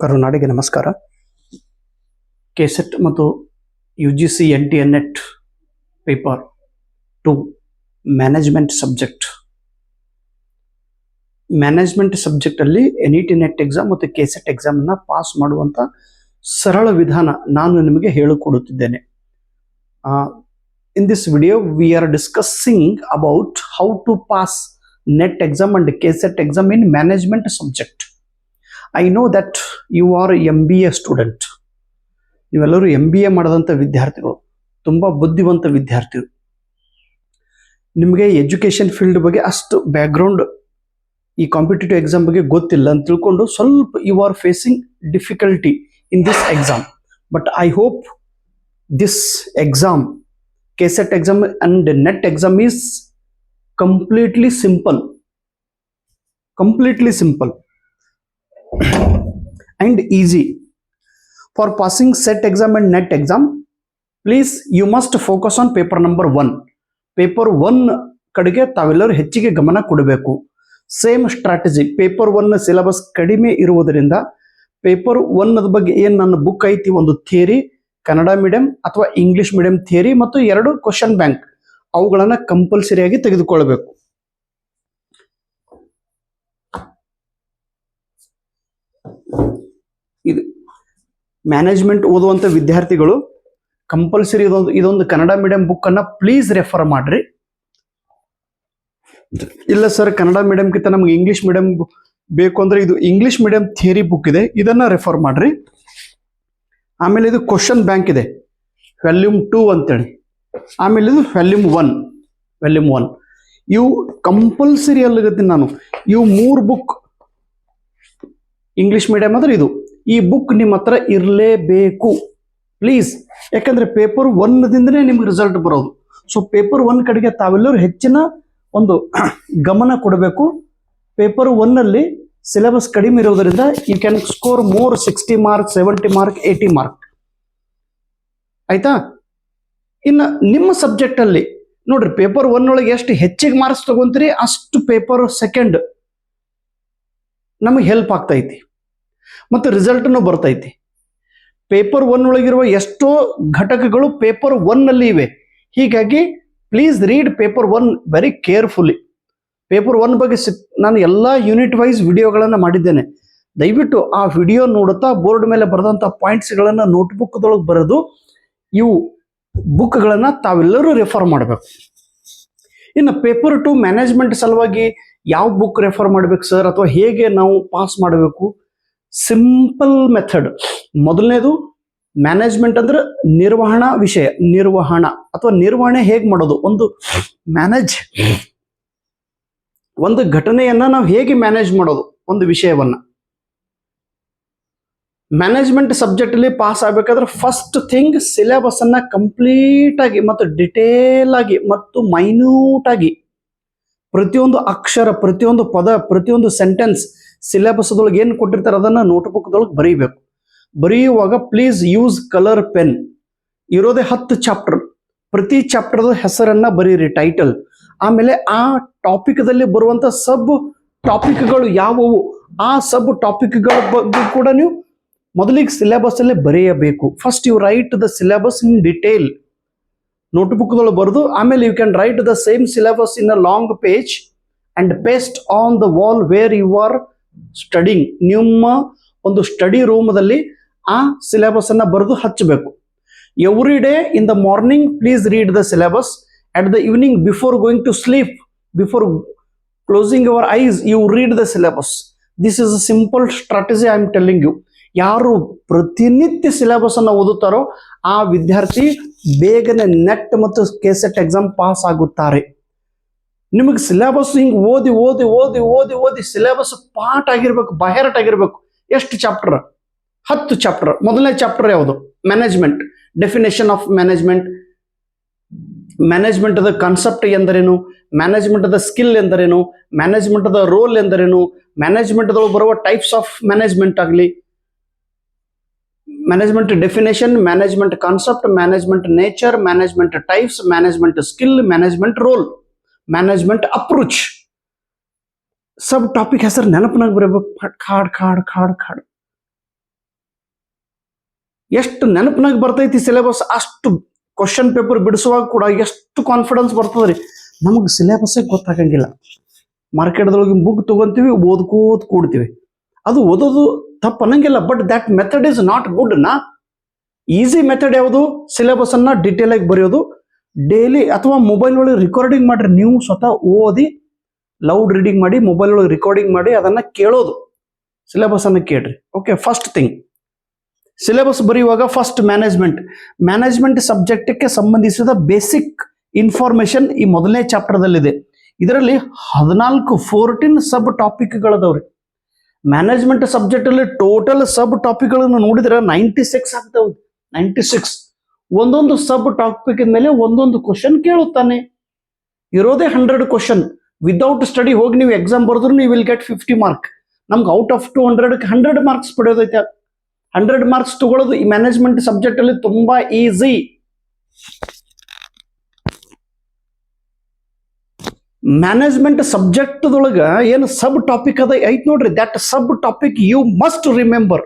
ಕರುನಾಡಿಗೆ ನಮಸ್ಕಾರ. ಕೆಸೆಟ್ ಮತ್ತು U G C N T NET paper two management subject management ಸಬ್ಜೆಕ್ಟಲ್ಲಿ N E T NET exam ಮತ್ತು KSET ಎಕ್ಸಾಮನ್ನು pass ಮಾಡುವಂಥ ಸರಳ ವಿಧಾನ ನಾನು ನಿಮಗೆ ಹೇಳಿಕೊಡುತ್ತಿದ್ದೇನೆ. In this video we are discussing about how to pass NET exam and KSET exam in management subject I know that you are M B A student ನೀವೆಲ್ಲರೂ M B A ಮಾಡಿದಂಥ ವಿದ್ಯಾರ್ಥಿಗಳು, ತುಂಬ ಬುದ್ಧಿವಂತ ವಿದ್ಯಾರ್ಥಿಗಳು. ನಿಮಗೆ ಎಜುಕೇಷನ್ ಫೀಲ್ಡ್ ಬಗ್ಗೆ ಅಷ್ಟು background ಈ ಕಾಂಪಿಟೇಟಿವ್ ಎಕ್ಸಾಮ್ ಬಗ್ಗೆ ಗೊತ್ತಿಲ್ಲ ಅಂತ ತಿಳ್ಕೊಂಡು ಸ್ವಲ್ಪ you are facing difficulty in this exam but I hope this exam KSET exam and NET exam is completely simple completely simple and easy. For passing set exam and net exam, please you must focus on paper number 1. Paper one ಕಡೆಗೆ ತಾವೆಲ್ಲರೂ ಹೆಚ್ಚಿಗೆ ಗಮನ ಕೊಡಬೇಕು same strategy paper one syllabus ಕಡಿಮೆ ಇರುವುದರಿಂದ paper one ಬಗ್ಗೆ ಏನು ನನ್ನ ಬುಕ್ ಐತಿ ಒಂದು ಥಿಯರಿ ಕನ್ನಡ ಮೀಡಿಯಂ ಅಥವಾ ಇಂಗ್ಲಿಷ್ ಮೀಡಿಯಂ ಥಿಯರಿ ಮತ್ತು ಎರಡು ಕ್ವಶನ್ ಬ್ಯಾಂಕ್ ಅವುಗಳನ್ನು ಕಂಪಲ್ಸರಿಯಾಗಿ ತೆಗೆದುಕೊಳ್ಳಬೇಕು ಇದು ಮ್ಯಾನೇಜ್ಮೆಂಟ್ ಓದುವಂಥ ವಿದ್ಯಾರ್ಥಿಗಳು ಕಂಪಲ್ಸರಿ ಇದೊಂದು ಇದೊಂದು ಕನ್ನಡ ಮೀಡಿಯಂ ಬುಕ್ಕನ್ನು ಪ್ಲೀಸ್ ರೆಫರ್ ಮಾಡ್ರಿ. ಇಲ್ಲ ಸರ್ ಕನ್ನಡ ಮೀಡಿಯಂಗಿಂತ ನಮ್ಗೆ ಇಂಗ್ಲಿಷ್ ಮೀಡಿಯಂ ಬೇಕು ಅಂದ್ರೆ ಇದು ಇಂಗ್ಲಿಷ್ ಮೀಡಿಯಂ ಥಿಯರಿ ಬುಕ್ ಇದೆ, ಇದನ್ನ ರೆಫರ್ ಮಾಡ್ರಿ. ಆಮೇಲೆ ಇದು ಕ್ವಶನ್ ಬ್ಯಾಂಕ್ ಇದೆ ವ್ಯಾಲ್ಯೂಮ್ ಟೂ ಅಂತೇಳಿ. ಆಮೇಲೆ ಇದು ವ್ಯಾಲ್ಯೂಮ್ ಒನ್ ವ್ಯಾಲ್ಯೂಮ್ ಒನ್ ಇವು ಕಂಪಲ್ಸರಿ ಅಲ್ಲಿಗತ್ತೀನಿ ನಾನು, ಇವು ಮೂರು ಬುಕ್ ಇಂಗ್ಲಿಷ್ ಮೀಡಿಯಂ ಅಂದ್ರೆ ಇದು. ಈ ಬುಕ್ ನಿಮ್ಮ ಹತ್ರ ಇರಲೇಬೇಕು. ಪ್ಲೀಸ್ ಯಾಕಂದ್ರೆ ಪೇಪರ್ ಒನ್ದಿಂದನೇ ನಿಮ್ಗೆ ರಿಸಲ್ಟ್ ಬರೋದು. ಸೊ ಪೇಪರ್ ಒನ್ ಕಡೆಗೆ ತಾವೆಲ್ಲರೂ ಹೆಚ್ಚಿನ ಒಂದು ಗಮನ ಕೊಡಬೇಕು. ಪೇಪರ್ ಒನ್ನಲ್ಲಿ ಸಿಲೆಬಸ್ ಕಡಿಮೆ ಇರೋದರಿಂದ you can score more sixty mark seventy mark eighty mark ಆಯ್ತಾ? ಇನ್ನು ನಿಮ್ಮ ಸಬ್ಜೆಕ್ಟಲ್ಲಿ ನೋಡ್ರಿ ಪೇಪರ್ ಒನ್ ಒಳಗೆ ಎಷ್ಟು ಹೆಚ್ಚಿಗೆ ಮಾರ್ಕ್ಸ್ ತಗೊಂತೀರಿ, ಅಷ್ಟು ಪೇಪರ್ ಸೆಕೆಂಡ್ ನಮಗೆ ಹೆಲ್ಪ್ ಆಗ್ತೈತಿ. ಮತ್ತು ರಿಸಲ್ಟನ್ನು ಬರ್ತೈತಿ. ಪೇಪರ್ ಒನ್ ಒಳಗಿರುವ ಎಷ್ಟೋ ಘಟಕಗಳು ಪೇಪರ್ ಒನ್ನಲ್ಲಿ ಇವೆ. ಹೀಗಾಗಿ please read paper one very carefully paper one ಬಗ್ಗೆ ಸಿಕ್ ನಾನು ಎಲ್ಲ ಯೂನಿಟ್ ವೈಸ್ ವಿಡಿಯೋಗಳನ್ನು ಮಾಡಿದ್ದೇನೆ. ದಯವಿಟ್ಟು ಆ ವಿಡಿಯೋ ನೋಡುತ್ತಾ ಬೋರ್ಡ್ ಮೇಲೆ ಬರೆದಂಥ ಪಾಯಿಂಟ್ಸ್ಗಳನ್ನು ನೋಟ್ಬುಕ್ದೊಳಗೆ ಬರೆದು ಇವು ಬುಕ್ಗಳನ್ನು ತಾವೆಲ್ಲರೂ ರೆಫರ್ ಮಾಡಬೇಕು. ಇನ್ನು ಪೇಪರ್ ಟು ಮ್ಯಾನೇಜ್ಮೆಂಟ್ ಸಲುವಾಗಿ ಯಾವ ಬುಕ್ ರೆಫರ್ ಮಾಡ್ಬೇಕು ಸರ್ ಅಥವಾ ಹೇಗೆ ನಾವು ಪಾಸ್ ಮಾಡಬೇಕು? Simple method. ಮೊದಲನೇದು ಮ್ಯಾನೇಜ್ಮೆಂಟ್ ಅಂದ್ರೆ ನಿರ್ವಹಣಾ ವಿಷಯ, ನಿರ್ವಹಣಾ. ಅಥವಾ ನಿರ್ವಹಣೆ ಹೇಗೆ ಮಾಡೋದು? ಒಂದು ಮ್ಯಾನೇಜ್, ಒಂದು ಘಟನೆಯನ್ನ ನಾವು ಹೇಗೆ ಮ್ಯಾನೇಜ್ ಮಾಡೋದು? ಒಂದು ವಿಷಯವನ್ನ. ಮ್ಯಾನೇಜ್ಮೆಂಟ್ ಸಬ್ಜೆಕ್ಟ್ ಅಲ್ಲಿ ಪಾಸ್ ಆಗ್ಬೇಕಾದ್ರೆ ಫಸ್ಟ್ ಥಿಂಗ್ ಸಿಲೆಬಸ್ ಅನ್ನ ಕಂಪ್ಲೀಟ್ ಆಗಿ ಮತ್ತು ಡಿಟೇಲ್ ಆಗಿ ಮತ್ತು ಮೈನ್ಯೂಟ್ ಆಗಿ ಪ್ರತಿಯೊಂದು ಅಕ್ಷರ, ಪ್ರತಿಯೊಂದು ಪದ, ಪ್ರತಿಯೊಂದು ಸೆಂಟೆನ್ಸ್ ಸಿಲೆಬಸ್ದೊಳಗೆ ಏನು ಕೊಟ್ಟಿರ್ತಾರೆ ಅದನ್ನು ನೋಟ್ಬುಕ್ದೊಳಗೆ ಬರೀಬೇಕು. ಬರೆಯುವಾಗ ಪ್ಲೀಸ್ ಯೂಸ್ ಕಲರ್ ಪೆನ್ ಇರೋದೇ ಹತ್ತು ಚಾಪ್ಟರ್ ಪ್ರತಿ ಚಾಪ್ಟರ್ದ ಹೆಸರನ್ನ ಬರೀರಿ ಟೈಟಲ್ ಆಮೇಲೆ ಆ ಟಾಪಿಕ್ದಲ್ಲಿ ಬರುವಂತ ಸಬ್ ಟಾಪಿಕ್ಗಳು ಯಾವುವು? ಆ ಸಬ್ ಟಾಪಿಕ್ಗಳ ಬಗ್ಗೆ ಕೂಡ ನೀವು ಮೊದಲಿಗೆ ಸಿಲೆಬಸ್ ಅಲ್ಲಿ ಬರೆಯಬೇಕು. First you write the syllabus in detail ನೋಟ್ಬುಕ್ದೊಳಗೆ ಬರೆದು, ಆಮೇಲೆ you can write the same syllabus in a long page and paste on the wall where you are studying ನಿಮ್ಮ ಒಂದು ಸ್ಟಡಿ ರೂಮ್ದಲ್ಲಿ ಆ ಸಿಲೆಬಸ್ ಅನ್ನ ಬರೆದು ಹಚ್ಚಬೇಕು. Every day in the morning please read the syllabus at the evening before going to sleep before closing your eyes you read the syllabus this is a simple strategy I am telling you ಯಾರು ಪ್ರತಿನಿತ್ಯ syllabus ಅನ್ನು ಓದುತ್ತಾರೋ, ಆ ವಿದ್ಯಾರ್ಥಿ ಬೇಗನೆ net ಮತ್ತು KSET exam pass ಆಗುತ್ತಾರೆ. ನಿಮಗೆ syllabus ಹಿಂಗೆ ಓದಿ ಓದಿ ಓದಿ ಓದಿ ಓದಿ ಸಿಲೆಬಸ್ ಪಾಠ ಆಗಿರ್ಬೇಕು ಬಹಿರಟ್ ಆಗಿರ್ಬೇಕು ಎಷ್ಟು ಚಾಪ್ಟರ್ ಹತ್ತು ಚಾಪ್ಟರ್ ಮೊದಲನೇ ಚಾಪ್ಟರ್ ಯಾವುದು? Management definition of management management the concept ಎಂದರೇನು? ಮ್ಯಾನೇಜ್ಮೆಂಟ್ ದ ಸ್ಕಿಲ್ ಎಂದರೇನು? ಮ್ಯಾನೇಜ್ಮೆಂಟ್ ದ ರೋಲ್ ಎಂದರೇನು? ಮ್ಯಾನೇಜ್ಮೆಂಟ್ ಬರುವ ಟೈಪ್ಸ್ ಆಫ್ ಮ್ಯಾನೇಜ್ಮೆಂಟ್ ಆಗಲಿ. Management definition management concept management nature management types management skill management role management approach sub topic ಹೆಸರು ನೆನಪಿನಾಗ ಬರಬೇಕು. ಖಾಡ್ ಖಾಡ್ ಖಾಡ್ ಖಾಡ್ ಎಷ್ಟು ನೆನಪಿನಾಗ ಬರ್ತೈತಿ ಸಿಲೆಬಸ್ ಅಷ್ಟು ಕ್ವಶನ್ ಪೇಪರ್ ಬಿಡಿಸುವಾಗ ಕೂಡ ಎಷ್ಟು ಕಾನ್ಫಿಡೆನ್ಸ್ ಬರ್ತದ್ರಿ. ನಮಗೆ ಸಿಲೆಬಸ್ಸೇ ಗೊತ್ತಾಗಂಗಿಲ್ಲ. ಮಾರ್ಕೆಟ್ದೊಳಗೆ ಬುಕ್ ತಗೊಂತೀವಿ, ಓದ್ಕೋತ ಕೂಡ್ತೀವಿ. ಅದು ಓದೋದು ತಪ್ಪು ಅನ್ನಂಗಿಲ್ಲ but that method is not good ನಾ? ಈಸಿ ಮೆಥಡ್ ಯಾವುದು? ಸಿಲೆಬಸ್ ಅನ್ನ ಡಿಟೇಲ್ ಆಗಿ ಬರೆಯೋದು. ಡೈಲಿ ಅಥವಾ ಮೊಬೈಲ್ ಒಳಗೆ ರೆಕಾರ್ಡಿಂಗ್ ಮಾಡ್ರಿ. ನೀವು ಸ್ವತಃ ಓದಿ ಲೌಡ್ ರೀಡಿಂಗ್ ಮಾಡಿ ಮೊಬೈಲ್ ಒಳಗೆ ರೆಕಾರ್ಡಿಂಗ್ ಮಾಡಿ ಅದನ್ನ ಕೇಳೋದು. ಸಿಲೆಬಸ್ ಅನ್ನ ಕೇಳ್ರಿ. ಓಕೆ ಫಸ್ಟ್ ಥಿಂಗ್ ಸಿಲೆಬಸ್ ಬರೆಯುವಾಗ ಫಸ್ಟ್ ಮ್ಯಾನೇಜ್ಮೆಂಟ್ ಮ್ಯಾನೇಜ್ಮೆಂಟ್ ಸಬ್ಜೆಕ್ಟ್ಗೆ ಸಂಬಂಧಿಸಿದ ಬೇಸಿಕ್ ಇನ್ಫಾರ್ಮೇಶನ್ ಈ ಮೊದಲನೇ ಚಾಪ್ಟರ್ದಲ್ಲಿದೆ ಇದರಲ್ಲಿ ಹದಿನಾಲ್ಕು ಫೋರ್ಟೀನ್ ಸಬ್ ಟಾಪಿಕ್ಗಳದವ್ರಿ ಮ್ಯಾನೇಜ್ಮೆಂಟ್ ಸಬ್ಜೆಕ್ಟ್ ಅಲ್ಲಿ ಟೋಟಲ್ ಸಬ್ ಟಾಪಿಕ್ಗಳನ್ನು ನೋಡಿದ್ರೆ ನೈಂಟಿ ಸಿಕ್ಸ್ ಆಗ್ತಾವೆ ನೈಂಟಿ ಸಿಕ್ಸ್ ಒಂದೊಂದು ಸಬ್ ಟಾಪಿಕ್ ಮೇಲೆ ಒಂದೊಂದು ಕ್ವಶನ್ ಕೇಳುತ್ತಾನೆ. ಇರೋದೇ ಹಂಡ್ರೆಡ್ ಕ್ವಶನ್ ವಿದೌಟ್ ಸ್ಟಡಿ ಹೋಗಿ ನೀವು ಎಕ್ಸಾಮ್ ಬರೆದ್ರು ನೀವು ವಿಲ್ ಗೆಟ್ ಫಿಫ್ಟಿ ಮಾರ್ಕ್ ನಮ್ಗೆ out of two hundred hundred marks ಪಡೆಯೋದೈತೆ hundred marks ತಗೊಳ್ಳೋದು ಈ ಮ್ಯಾನೇಜ್ಮೆಂಟ್ ಸಬ್ಜೆಕ್ಟ್ ಅಲ್ಲಿ ತುಂಬಾ ಈಸಿ ಮ್ಯಾನೇಜ್ಮೆಂಟ್ ಸಬ್ಜೆಕ್ಟ್ದೊಳಗೆ ಏನು ಸಬ್ ಟಾಪಿಕ್ ಅದ ಐತ್ ನೋಡ್ರಿ. That sub topic you must remember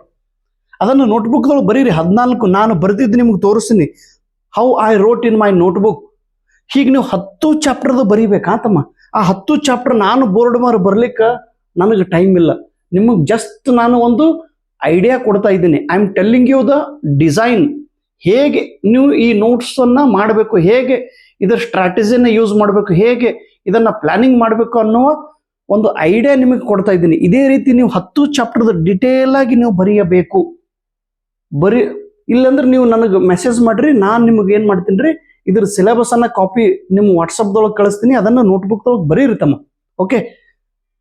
ಅದನ್ನು ನೋಟ್ಬುಕ್ದೊಳಗೆ ಬರೀರಿ. ಹದಿನಾಲ್ಕು ನಾನು ಬರೆದಿದ್ದು ನಿಮ್ಗೆ ತೋರಿಸ್ತೀನಿ. How I wrote in my notebook ಹೀಗೆ ನೀವು ಹತ್ತು ಚಾಪ್ಟರ್ದು ಬರೀಬೇಕಾತಮ್ಮ. ಆ ಹತ್ತು ಚಾಪ್ಟರ್ ನಾನು ಬೋರ್ಡ್ ಮಾರು ಬರ್ಲಿಕ್ಕೆ ನನಗೆ ಟೈಮ್ ಇಲ್ಲ. ನಿಮಗೆ ಜಸ್ಟ್ ನಾನು ಒಂದು ಐಡಿಯಾ ಕೊಡ್ತಾ ಇದ್ದೀನಿ. I am telling you the design ಹೇಗೆ ನೀವು ಈ ನೋಟ್ಸನ್ನು ಮಾಡಬೇಕು? ಹೇಗೆ ಇದರ ಸ್ಟ್ರಾಟಜಿನ ಯೂಸ್ ಮಾಡಬೇಕು? ಹೇಗೆ ಇದನ್ನ ಪ್ಲಾನಿಂಗ್ ಮಾಡಬೇಕು ಅನ್ನುವ ಒಂದು ಐಡಿಯಾ ನಿಮಗೆ ಕೊಡ್ತಾ ಇದ್ದೀನಿ. ಇದೇ ರೀತಿ ನೀವು ಹತ್ತು ಡಿಟೇಲ್ ಆಗಿ ನೀವು ಬರೆಯಬೇಕು. ಬರೀ ಇಲ್ಲಂದ್ರೆ ನೀವು ನನಗೆ ಮೆಸೇಜ್ ಮಾಡ್ರಿ, ನಾನು ನಿಮಗೆ ಏನು ಮಾಡ್ತೀನಿ ರೀ? ಇದ್ರ ಸಿಲೆಬಸ್ ಅನ್ನ ಕಾಪಿ ನಿಮ್ಮ ವಾಟ್ಸಪ್ದೊಳಗೆ ಕಳಿಸ್ತೀನಿ, ಅದನ್ನ ನೋಟ್ಬುಕ್ದೊಳಗೆ ಬರೀರಿತಮ್ಮ ಓಕೆ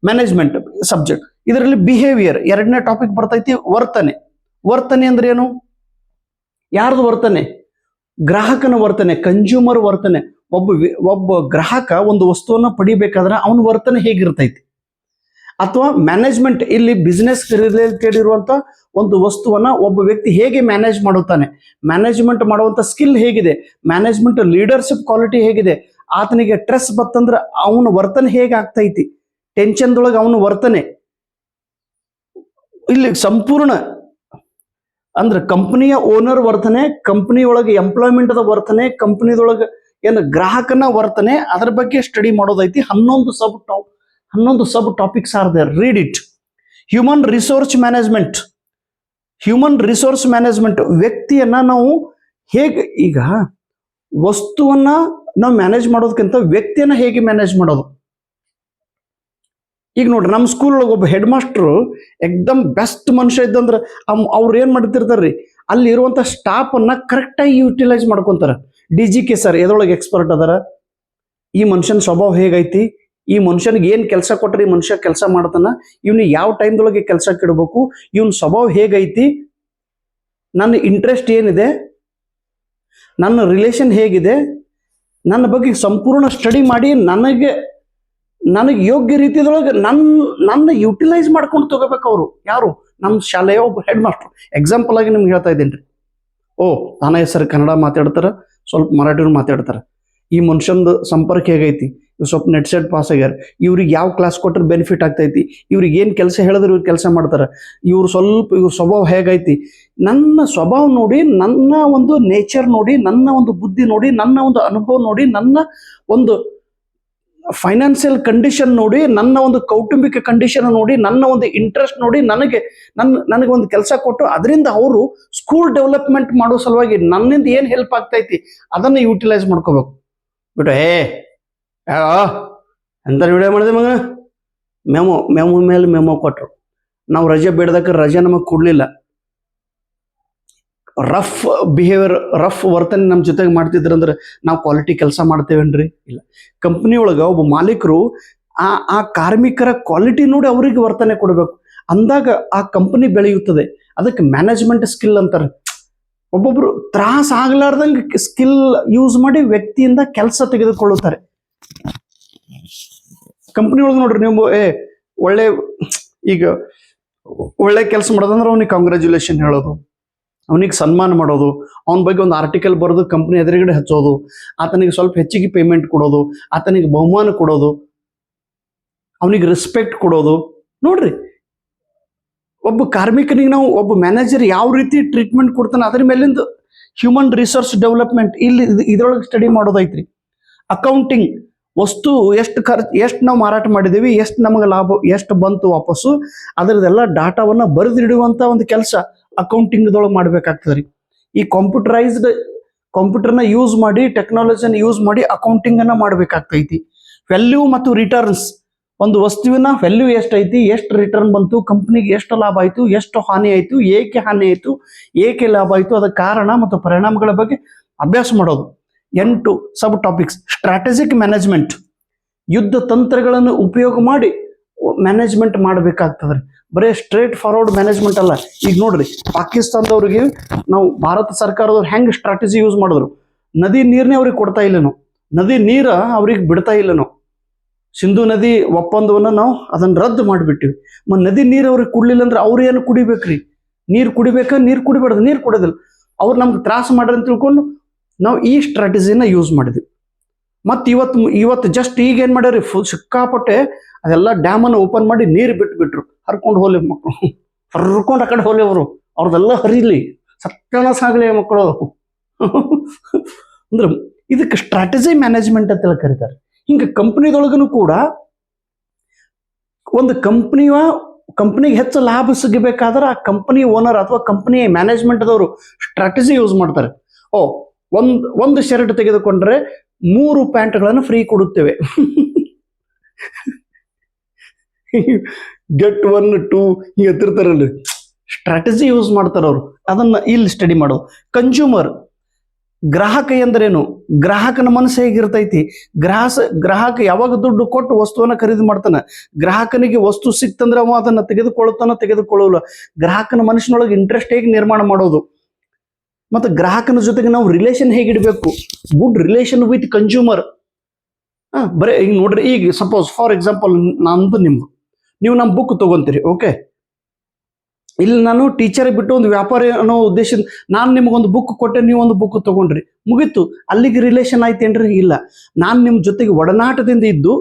ಮ್ಯಾನೇಜ್ಮೆಂಟ್ ಸಬ್ಜೆಕ್ಟ್ ಇದರಲ್ಲಿ ಬಿಹೇವಿಯರ್ ಎರಡನೇ ಟಾಪಿಕ್ ಬರ್ತೈತಿ, ವರ್ತನೆ. ವರ್ತನೆ ಅಂದ್ರೆ ಏನು? ಯಾರ್ದು ವರ್ತನೆ? ಗ್ರಾಹಕನ ವರ್ತನೆ ಕನ್ಸ್ಯೂಮರ್ ವರ್ತನೆ. ಒಬ್ಬ ಒಬ್ಬ ಗ್ರಾಹಕ ಒಂದು ವಸ್ತುವನ್ನ ಪಡಿಬೇಕಾದ್ರೆ ಅವನ ವರ್ತನೆ ಹೇಗಿರ್ತೈತಿ? ಅಥವಾ ಮ್ಯಾನೇಜ್ಮೆಂಟ್ ಇಲ್ಲಿ ಬಿಸ್ನೆಸ್ ರಿಲೇಟೆಡ್ ಇರುವಂತ ಒಂದು ವಸ್ತುವನ್ನ ಒಬ್ಬ ವ್ಯಕ್ತಿ ಹೇಗೆ ಮ್ಯಾನೇಜ್ ಮಾಡುತ್ತಾನೆ? ಮ್ಯಾನೇಜ್ಮೆಂಟ್ ಮಾಡುವಂತ ಸ್ಕಿಲ್ ಹೇಗಿದೆ? ಮ್ಯಾನೇಜ್ಮೆಂಟ್ ಲೀಡರ್ಶಿಪ್ ಕ್ವಾಲಿಟಿ ಹೇಗಿದೆ? ಆತನಿಗೆ ಸ್ಟ್ರೆಸ್ ಬತ್ತಂದ್ರೆ ಅವನ ವರ್ತನೆ ಹೇಗೆ ಆಗ್ತೈತಿ? ಟೆನ್ಷನ್ದೊಳಗೆ ಅವನ ವರ್ತನೆ ಇಲ್ಲಿ ಸಂಪೂರ್ಣ ಅಂದ್ರೆ ಕಂಪನಿಯ ಓನರ್ ವರ್ತನೆ ಕಂಪನಿ ಒಳಗೆ ಎಂಪ್ಲಾಯ್ಮೆಂಟ್ ವರ್ತನೆ ಕಂಪನಿದೊಳಗೆ ಏನು ಗ್ರಾಹಕನ ವರ್ತನೆ, ಅದರ ಬಗ್ಗೆ ಸ್ಟಡಿ ಮಾಡೋದೈತಿ. ಹನ್ನೊಂದು ಸಬ್ ಟಾಪ್ ಹನ್ನೊಂದು sub topics are there read it human resource management human resource management ವ್ಯಕ್ತಿಯನ್ನ ನಾವು ಹೇಗೆ ಈಗ ವಸ್ತುವನ್ನ ನಾವು ಮ್ಯಾನೇಜ್ ಮಾಡೋದಕ್ಕಿಂತ ವ್ಯಕ್ತಿಯನ್ನ ಹೇಗೆ ಮ್ಯಾನೇಜ್ ಮಾಡೋದು? ಈಗ ನೋಡ್ರಿ ನಮ್ಮ ಸ್ಕೂಲ್ ಒಳಗೆ ಒಬ್ಬ ಹೆಡ್ ಮಾಸ್ಟ್ರು ಎಕ್ದಮ್ ಬೆಸ್ಟ್ ಮನುಷ್ಯ ಇದ್ದಂದ್ರೆ ಅವ್ ಅವ್ರು ಏನು ಮಾಡ್ತಿರ್ತಾರ್ರಿ? ಅಲ್ಲಿ ಇರುವಂಥ ಸ್ಟಾಫನ್ನು ಕರೆಕ್ಟಾಗಿ ಯುಟಿಲೈಸ್ ಮಾಡ್ಕೊಂತಾರೆ. ಡಿ ಜಿ ಕೆ ಸರ್ ಎದ್ರೊಳಗೆ ಎಕ್ಸ್ಪರ್ಟ್ ಅದಾರ? ಈ ಮನುಷ್ಯನ ಸ್ವಭಾವ ಹೇಗೈತಿ? ಈ ಮನುಷ್ಯನಿಗೆ ಏನು ಕೆಲಸ ಕೊಟ್ರೆ ಈ ಮನುಷ್ಯ ಕೆಲಸ ಮಾಡ್ತಾನ? ಇವನು ಯಾವ ಟೈಮ್ದೊಳಗೆ ಕೆಲಸ ಇಡಬೇಕು ಇವನ್ ಸ್ವಭಾವ ಹೇಗೈತಿ? ನನ್ನ ಇಂಟ್ರೆಸ್ಟ್ ಏನಿದೆ? ನನ್ನ ರಿಲೇಷನ್ ಹೇಗಿದೆ? ನನ್ನ ಬಗ್ಗೆ ಸಂಪೂರ್ಣ ಸ್ಟಡಿ ಮಾಡಿ ನನಗೆ ನನಗೆ ಯೋಗ್ಯ ರೀತಿಯೊಳಗೆ ನನ್ನ ನನ್ನ ಯುಟಿಲೈಸ್ ಮಾಡ್ಕೊಂಡು ತಗೋಬೇಕು ಅವರು. ಯಾರು? ನಮ್ಮ ಶಾಲೆಯ ಒಬ್ಬ ಹೆಡ್ ಮಾಸ್ಟರ್ ಎಕ್ಸಾಂಪಲ್ ಆಗಿ ನಿಮ್ಗೆ ಹೇಳ್ತಾ ಇದ್ದೀನಿ ರೀ ಓ ನನ್ನ ಹೆಸರು ಕನ್ನಡ ಮಾತಾಡ್ತಾರ, ಸ್ವಲ್ಪ ಮರಾಠಿನೂ ಮಾತಾಡ್ತಾರ. ಈ ಮನುಷ್ಯಂದು ಸಂಪರ್ಕ ಹೇಗೈತಿ? ಸ್ವಲ್ಪ ನೆಟ್ ಸೆಟ್ ಪಾಸ್ ಆಗ್ಯಾರ. ಇವ್ರಿಗೆ ಯಾವ ಕ್ಲಾಸ್ ಕೊಟ್ಟರೆ ಬೆನಿಫಿಟ್ ಆಗ್ತೈತಿ? ಇವ್ರಿಗೆ ಏನು ಕೆಲಸ ಹೇಳಿದ್ರೆ ಇವ್ರು ಕೆಲಸ ಮಾಡ್ತಾರೆ. ಇವ್ರು ಸ್ವಲ್ಪ ಇವ್ರ ಸ್ವಭಾವ ಹೇಗೈತಿ? ನನ್ನ ಸ್ವಭಾವ ನೋಡಿ, ನನ್ನ ಒಂದು ನೇಚರ್ ನೋಡಿ, ನನ್ನ ಒಂದು ಬುದ್ಧಿ ನೋಡಿ, ನನ್ನ ಒಂದು ಅನುಭವ ನೋಡಿ, ನನ್ನ ಒಂದು ಫೈನಾನ್ಷಿಯಲ್ ಕಂಡೀಷನ್ ನೋಡಿ, ನನ್ನ ಒಂದು ಕೌಟುಂಬಿಕ ಕಂಡೀಷನ್ ನೋಡಿ, ನನ್ನ ಒಂದು ಇಂಟ್ರೆಸ್ಟ್ ನೋಡಿ, ನನಗೆ ನನ್ನ ನನಗೆ ಒಂದು ಕೆಲಸ ಕೊಟ್ಟು ಅದರಿಂದ ಅವರು ಸ್ಕೂಲ್ ಡೆವಲಪ್ಮೆಂಟ್ ಮಾಡೋ ಸಲುವಾಗಿ ನನ್ನಿಂದ ಏನು ಹೆಲ್ಪ್ ಆಗ್ತೈತಿ? ಅದನ್ನು ಯೂಟಿಲೈಸ್ ಮಾಡ್ಕೋಬೇಕು. ಬಿಟ್ಟು ಏ ಎಂತ ವಿಡಿಯೋ ಮಾಡಿದೆ ಮಗ ಮೆಮೊ ಮೆಮೊ ಮೇಲೆ ಮೆಮೊ ಕೊಟ್ಟರು ನಾವು ರಜೆ ಬೇಡದಕ್ಕೆ ರಜೆ ನಮಗೆ ಕೊಡಲಿಲ್ಲ. ರಫ್ ಬಿಹೇವಿಯರ್ ರಫ್ ವರ್ತನೆ ನಮ್ಮ ಜೊತೆಗೆ ಮಾಡ್ತಿದ್ರಂದ್ರೆ ನಾವು ಕ್ವಾಲಿಟಿ ಕೆಲಸ ಮಾಡ್ತೇವೇನ್ರಿ? ಇಲ್ಲ. ಕಂಪ್ನಿ ಒಳಗೆ ಒಬ್ಬ ಮಾಲೀಕರು ಆ ಆ ಕಾರ್ಮಿಕರ ಕ್ವಾಲಿಟಿ ನೋಡಿ ಅವರಿಗೆ ವರ್ತನೆ ಕೊಡಬೇಕು. ಅಂದಾಗ ಆ ಕಂಪನಿ ಬೆಳೆಯುತ್ತದೆ. ಅದಕ್ಕೆ ಮ್ಯಾನೇಜ್ಮೆಂಟ್ ಸ್ಕಿಲ್ ಅಂತಾರೆ. ಒಬ್ಬೊಬ್ರು ತ್ರಾಸ ಆಗ್ಲಾರ್ದಂಗೆ ಸ್ಕಿಲ್ ಯೂಸ್ ಮಾಡಿ ವ್ಯಕ್ತಿಯಿಂದ ಕೆಲಸ ತೆಗೆದುಕೊಳ್ಳುತ್ತಾರೆ. ಕಂಪ್ನಿ ಒಳಗೆ ನೋಡ್ರಿ ನೀವು, ಏ, ಒಳ್ಳೆ, ಈಗ ಒಳ್ಳೆ ಕೆಲಸ ಮಾಡೋದಂದ್ರೆ ಅವ್ನಿಗೆ ಕಾಂಗ್ರ್ಯಾಚುಲೇಷನ್ ಹೇಳೋದು. ಅವನಿಗೆ ಸನ್ಮಾನ ಮಾಡೋದು. ಅವನ ಬಗ್ಗೆ ಒಂದು ಆರ್ಟಿಕಲ್ ಬರೆದು ಕಂಪ್ನಿ ಎದುರುಗಡೆ ಹಚ್ಚೋದು. ಆತನಿಗೆ ಸ್ವಲ್ಪ ಹೆಚ್ಚಿಗೆ ಪೇಮೆಂಟ್ ಕೊಡೋದು. ಆತನಿಗೆ ಬಹುಮಾನ ಕೊಡೋದು. ಅವನಿಗೆ ರೆಸ್ಪೆಕ್ಟ್ ಕೊಡೋದು. ನೋಡ್ರಿ, ಒಬ್ಬ ಕಾರ್ಮಿಕನಿಗೆ ನಾವು, ಒಬ್ಬ ಮ್ಯಾನೇಜರ್ ಯಾವ ರೀತಿ ಟ್ರೀಟ್ಮೆಂಟ್ ಕೊಡ್ತಾನೆ, ಅದ್ರ ಮೇಲಿಂದ ಹ್ಯೂಮನ್ ರಿಸೋರ್ಸ್ ಡೆವಲಪ್ಮೆಂಟ್ ಇಲ್ಲಿ, ಇದ್- ಇದ್ರೊಳಗೆ ಸ್ಟಡಿ ಮಾಡೋದೈತ್ರಿ. ಅಕೌಂಟಿಂಗ್ ವಸ್ತು ಎಷ್ಟು ಖರ್ಚು, ಎಷ್ಟು ನಾವು ಮಾರಾಟ ಮಾಡಿದ್ದೀವಿ ಎಷ್ಟು ನಮಗೆ ಲಾಭ, ಎಷ್ಟು ಬಂತು ವಾಪಸ್ಸು ಅದರದೆಲ್ಲ ಡಾಟಾವನ್ನು ಬರೆದಿಡುವಂಥ ಒಂದು ಕೆಲಸ ಅಕೌಂಟಿಂಗ್ದೊಳಗೆ ಮಾಡಬೇಕಾಗ್ತದೆ ರೀ ಈ ಕಂಪ್ಯೂಟರೈಸ್ಡ್, ಕಂಪ್ಯೂಟರ್ನ ಯೂಸ್ ಮಾಡಿ, ಟೆಕ್ನಾಲಜಿನ ಯೂಸ್ ಮಾಡಿ ಅಕೌಂಟಿಂಗನ್ನು ಮಾಡಬೇಕಾಗ್ತೈತಿ. ವ್ಯಾಲ್ಯೂ ಮತ್ತು ರಿಟರ್ನ್ಸ್, ಒಂದು ವಸ್ತುವಿನ ವ್ಯಾಲ್ಯೂ ಎಷ್ಟೈತಿ, ಎಷ್ಟು ರಿಟರ್ನ್ ಬಂತು, ಕಂಪ್ನಿಗೆ ಎಷ್ಟು ಲಾಭ ಆಯಿತು, ಎಷ್ಟು ಹಾನಿ ಆಯಿತು, ಏಕೆ ಹಾನಿ ಆಯಿತು, ಏಕೆ ಲಾಭ ಆಯಿತು ಅದಕ್ಕೆ ಕಾರಣ ಮತ್ತು ಪರಿಣಾಮಗಳ ಬಗ್ಗೆ ಅಭ್ಯಾಸ ಮಾಡೋದು. ಎಂಟು ಸಬ್ ಟಾಪಿಕ್ಸ್ ಸ್ಟ್ರಾಟಜಿಕ್ ಮ್ಯಾನೇಜ್ಮೆಂಟ್ ಯುದ್ಧ ತಂತ್ರಗಳನ್ನು ಉಪಯೋಗ ಮಾಡಿ ಮ್ಯಾನೇಜ್ಮೆಂಟ್ ಮಾಡಬೇಕಾಗ್ತದೆ ರೀ ಬರೀ ಸ್ಟ್ರೇಟ್ ಫಾರ್ವರ್ಡ್ ಮ್ಯಾನೇಜ್ಮೆಂಟ್ ಅಲ್ಲ. ಈಗ ನೋಡ್ರಿ, ಪಾಕಿಸ್ತಾನದವ್ರಿಗೆ ನಾವು ಭಾರತ ಸರ್ಕಾರದವ್ರು ಹೆಂಗ್ ಸ್ಟ್ರಾಟಜಿ ಯೂಸ್ ಮಾಡಿದ್ರು? ನದಿ ನೀರನ್ನೇ ಅವ್ರಿಗೆ ಕೊಡ್ತಾ ಇಲ್ಲ ನದಿ ನೀರ ಅವ್ರಿಗೆ ಬಿಡ್ತಾ ಇಲ್ಲ ನಾವು ಸಿಂಧು ನದಿ ಒಪ್ಪಂದವನ್ನು ನಾವು ಅದನ್ನ ರದ್ದು ಮಾಡಿಬಿಟ್ಟಿವಿ. ಮ ನದಿ ನೀರು ಅವ್ರಿಗೆ ಕುಡ್ಲಿಲ್ಲ ಅಂದ್ರೆ ಅವ್ರು ಏನು ಕುಡಿಬೇಕ್ರಿ? ನೀರು ಕುಡಿಬೇಕಾ? ನೀರು ಕುಡಿಬಾರ್ದು. ನೀರು ಕುಡೋದಿಲ್ಲ ಅವ್ರು ನಮ್ಗೆ ತ್ರಾಸ ಮಾಡ್ರಿ ಅಂತ ತಿಳ್ಕೊಂಡು ನಾವು ಈ ಸ್ಟ್ರಾಟಜಿನ ಯೂಸ್ ಮಾಡಿದ್ವಿ. ಮತ್ತು ಇವತ್ತು ಇವತ್ತು ಜಸ್ಟ್ ಈಗ ಏನು ಮಾಡ್ಯಾರಿ ಫುಲ್ ಸಿಕ್ಕಾಪಟ್ಟೆ ಅದೆಲ್ಲ ಡ್ಯಾಮನ್ನು ಓಪನ್ ಮಾಡಿ ನೀರು ಬಿಟ್ಬಿಟ್ರು. ಹರ್ಕೊಂಡು ಹೋಲಿ ಮಕ್ಕಳು ಹರ್ಕೊಂಡು ಆ ಕಡೆ ಹೋಲಿ ಅವರು ಅವ್ರದ್ದೆಲ್ಲ ಹರಿಲಿ. ಸತ್ಯನ ಸಾಗಲಿ ಮಕ್ಕಳು ಅಂದ್ರೆ ಇದಕ್ಕೆ ಸ್ಟ್ರಾಟಜಿ ಮ್ಯಾನೇಜ್ಮೆಂಟ್ ಅಂತ ಹೇಳಿ ಕರೀತಾರೆ. ಹಿಂಗೆ ಕಂಪ್ನಿದೊಳಗೂ ಕೂಡ ಒಂದು ಕಂಪ್ನಿಯ ಕಂಪ್ನಿಗೆ ಹೆಚ್ಚು ಲಾಭ ಸಿಗಬೇಕಾದ್ರೆ ಆ ಕಂಪನಿ ಓನರ್ ಅಥವಾ ಕಂಪನಿ ಮ್ಯಾನೇಜ್ಮೆಂಟ್ದವರು ಸ್ಟ್ರಾಟಜಿ ಯೂಸ್ ಮಾಡ್ತಾರೆ. ಓ ಒಂದು ಒಂದು ಶರ್ಟ್ ತೆಗೆದುಕೊಂಡ್ರೆ ಮೂರು ಪ್ಯಾಂಟ್ಗಳನ್ನು ಫ್ರೀ ಕೊಡುತ್ತೇವೆ. ಗೆಟ್ ಒನ್ ಟೂ ಹಿಂಗೆ ಎತ್ತಿರ್ತಾರಲ್ರಿ ಸ್ಟ್ರಾಟಜಿ ಯೂಸ್ ಮಾಡ್ತಾರೆ ಅವರು. ಅದನ್ನ ಇಲ್ಲಿ ಸ್ಟಡಿ ಮಾಡೋದು ಕನ್ಸ್ಯೂಮರ್ ಗ್ರಾಹಕ ಎಂದರೇನು? ಗ್ರಾಹಕನ ಮನಸ್ಸು ಹೇಗಿರ್ತೈತಿ? ಗ್ರಾಹಸ, ಗ್ರಾಹಕ ಯಾವಾಗ ದುಡ್ಡು ಕೊಟ್ಟು ವಸ್ತುವನ್ನ ಖರೀದಿ ಮಾಡ್ತಾನೆ? ಗ್ರಾಹಕನಿಗೆ ವಸ್ತು ಸಿಕ್ತಂದ್ರೆ ಅವ ಅದನ್ನ ತೆಗೆದುಕೊಳ್ಳುತ್ತಾನ ತೆಗೆದುಕೊಳ್ಳೋಲ್ಲ? ಗ್ರಾಹಕನ ಮನಸ್ಸಿನೊಳಗೆ ಇಂಟ್ರೆಸ್ಟ್ ಹೇಗೆ ನಿರ್ಮಾಣ ಮಾಡೋದು? ಮತ್ತು ಗ್ರಾಹಕನ ಜೊತೆಗೆ ನಾವು ರಿಲೇಷನ್ ಹೇಗಿಡಬೇಕು? ಗುಡ್ ರಿಲೇಷನ್ ವಿತ್ ಕನ್ಸ್ಯೂಮರ್ ಹಾಂ, ಬರೀ ಈಗ ನೋಡ್ರಿ, ಈಗ ಸಪೋಸ್ ಫಾರ್ ಎಕ್ಸಾಂಪಲ್ ನಂದು ನಿಮ್ದು. ನೀವು ನಮ್ಮ ಬುಕ್ ತೊಗೊತೀರಿ ಓಕೆ ಇಲ್ಲಿ ನಾನು ಟೀಚರ್ ಬಿಟ್ಟು ಒಂದು ವ್ಯಾಪಾರಿ ಅನ್ನೋ ಉದ್ದೇಶದಿಂದ ನಾನು ನಿಮಗೊಂದು ಬುಕ್ ಕೊಟ್ಟೆ ನೀವು ಒಂದು ಬುಕ್ ತೊಗೊಂಡ್ರಿ. ಮುಗೀತು. ಅಲ್ಲಿಗೆ ರಿಲೇಷನ್ ಆಯ್ತೇನ್ರಿ ಇಲ್ಲ. ನಾನು ನಿಮ್ಮ ಜೊತೆಗೆ ಒಡನಾಟದಿಂದ ಇದ್ದು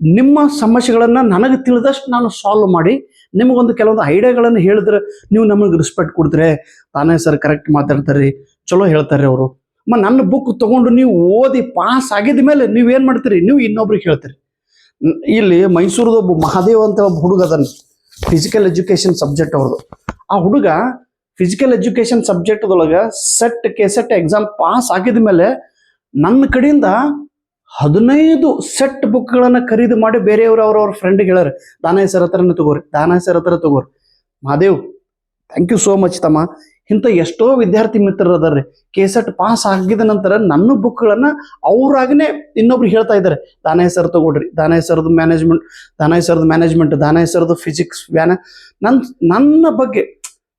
ನಿಮ್ಮ ಸಮಸ್ಯೆಗಳನ್ನು ನನಗೆ ತಿಳಿದಷ್ಟು ನಾನು ಸಾಲ್ವ್ ಮಾಡಿ ನಿಮಗೊಂದು ಕೆಲವೊಂದು ಐಡಿಯಾಗಳನ್ನು ಹೇಳಿದ್ರೆ ನೀವು ನಮಗೆ ರೆಸ್ಪೆಕ್ಟ್ ಕೊಡ್ತೀರಿ. ತಾನೇ ಸರ್ ಕರೆಕ್ಟ್ ಮಾತಾಡ್ತಾರೆ ಚಲೋ ಹೇಳ್ತಾರೆ ಅವರು. ಮ, ನನ್ನ ಬುಕ್ ತಗೊಂಡು ನೀವು ಓದಿ ಪಾಸ್ ಆಗಿದ ಮೇಲೆ ನೀವು ಏನು ಮಾಡ್ತೀರಿ? ನೀವು ಇನ್ನೊಬ್ರಿಗೆ ಹೇಳ್ತೀರಿ. ಇಲ್ಲಿ ಮೈಸೂರದ ಒಬ್ಬ ಮಹಾದೇವ್ ಅಂತ ಒಬ್ಬ ಹುಡುಗ ಅದನ್ನ ಫಿಸಿಕಲ್ ಎಜುಕೇಶನ್ ಸಬ್ಜೆಕ್ಟ್ ಅವ್ರದ್ದು ಆ ಹುಡುಗ physical education ಸಬ್ಜೆಕ್ಟ್ದೊಳಗೆ SET K SET exam pass ಆಗಿದ ಮೇಲೆ ನನ್ನ ಕಡೆಯಿಂದ ಹದಿನೈದು ಸೆಟ್ ಬುಕ್ಗಳನ್ನು ಖರೀದಿ ಮಾಡಿ ಬೇರೆಯವರು ಅವ್ರ ಫ್ರೆಂಡ್ಗೆ ಹೇಳ್ಯಾರ ದಾನ ಸರ್ ಹತ್ರನೇ ತಗೋರಿ ದಾನ ಸರ್ ಹತ್ರ ತಗೋರಿ. Mahadev thank you so much ತಮ್ಮ. ಇಂಥ ಎಷ್ಟೋ ವಿದ್ಯಾರ್ಥಿ ಮಿತ್ರರು ಅದಾರ್ರಿ. ಕೆಸೆಟ್ ಪಾಸ್ ಆಗಿದ ನಂತರ ನನ್ನ ಬುಕ್ಗಳನ್ನು ಅವ್ರಾಗನೇ ಇನ್ನೊಬ್ರು ಹೇಳ್ತಾ ಇದ್ದಾರೆ. ದಾನ ಸರ್ ತಗೊಳ್ರಿ ದಾನ ಸರ್ದು ಮ್ಯಾನೇಜ್ಮೆಂಟ್ ದಾನ ಸರ್ದು ಮ್ಯಾನೇಜ್ಮೆಂಟ್ ದಾನ ಸರ್ದು ಫಿಸಿಕ್ಸ್ ವ್ಯಾನ ನನ್ನ ನನ್ನ ಬಗ್ಗೆ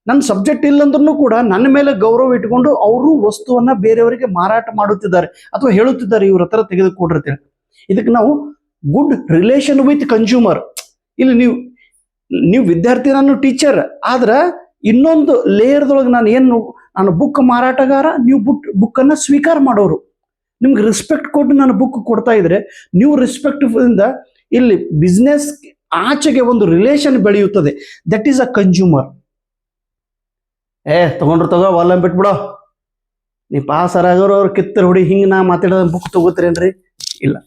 ನನ್ನ ಸಬ್ಜೆಕ್ಟ್ ಇಲ್ಲಂದ್ರೂ ಕೂಡ ನನ್ನ ಮೇಲೆ ಗೌರವ ಇಟ್ಕೊಂಡು ಅವರು ವಸ್ತುವನ್ನ ಬೇರೆಯವರಿಗೆ ಮಾರಾಟ ಮಾಡುತ್ತಿದ್ದಾರೆ ಅಥವಾ ಹೇಳುತ್ತಿದ್ದಾರೆ, ಇವ್ರ ಹತ್ರ ತೆಗೆದುಕೊಡ್ರಿ ಅಂತೇಳಿ ಇದಕ್ಕೆ ನಾವು ಗುಡ್ ರಿಲೇಷನ್ ವಿತ್ ಕನ್ಸ್ಯೂಮರ್ ಇಲ್ಲಿ ನೀವು ನೀವು ವಿದ್ಯಾರ್ಥಿ, ನಾನು ಟೀಚರ್ ಆದ್ರೆ ಇನ್ನೊಂದು ಲೇಯರ್ದೊಳಗೆ ನಾನು ಏನು ನಾನು ಬುಕ್ ಮಾರಾಟಗಾರ, ನೀವು ಬುಕ್ ಬುಕ್ಕನ್ನು ಸ್ವೀಕಾರ ಮಾಡೋರು. ನಿಮ್ಗೆ ರೆಸ್ಪೆಕ್ಟ್ ಕೊಟ್ಟು ನಾನು ಬುಕ್ ಕೊಡ್ತಾ ಇದ್ರೆ, ನೀವು ರೆಸ್ಪೆಕ್ಟ್ ಇಂದ ಇಲ್ಲಿ ಬಿಸ್ನೆಸ್ ಆಚೆಗೆ ಒಂದು ರಿಲೇಷನ್ ಬೆಳೆಯುತ್ತದೆ. ದಟ್ ಈಸ್ ಅ ಕನ್ಸ್ಯೂಮರ್ ಏ, ತಗೊಂಡ್ರು ತಗೋ ವಾಲಂ ಬಿಟ್ಬಿಡೋ. ನೀ ಪಾಸ್ ಆಗೋರು ಅವ್ರು ಕಿತ್ತರ್ ಹುಡಿ, ಹಿಂಗೆ ನಾ ಮಾತಾಡೋದು ಬುಕ್ ತಗೋತೀರೇನ್ರಿ? ಇಲ್ಲ.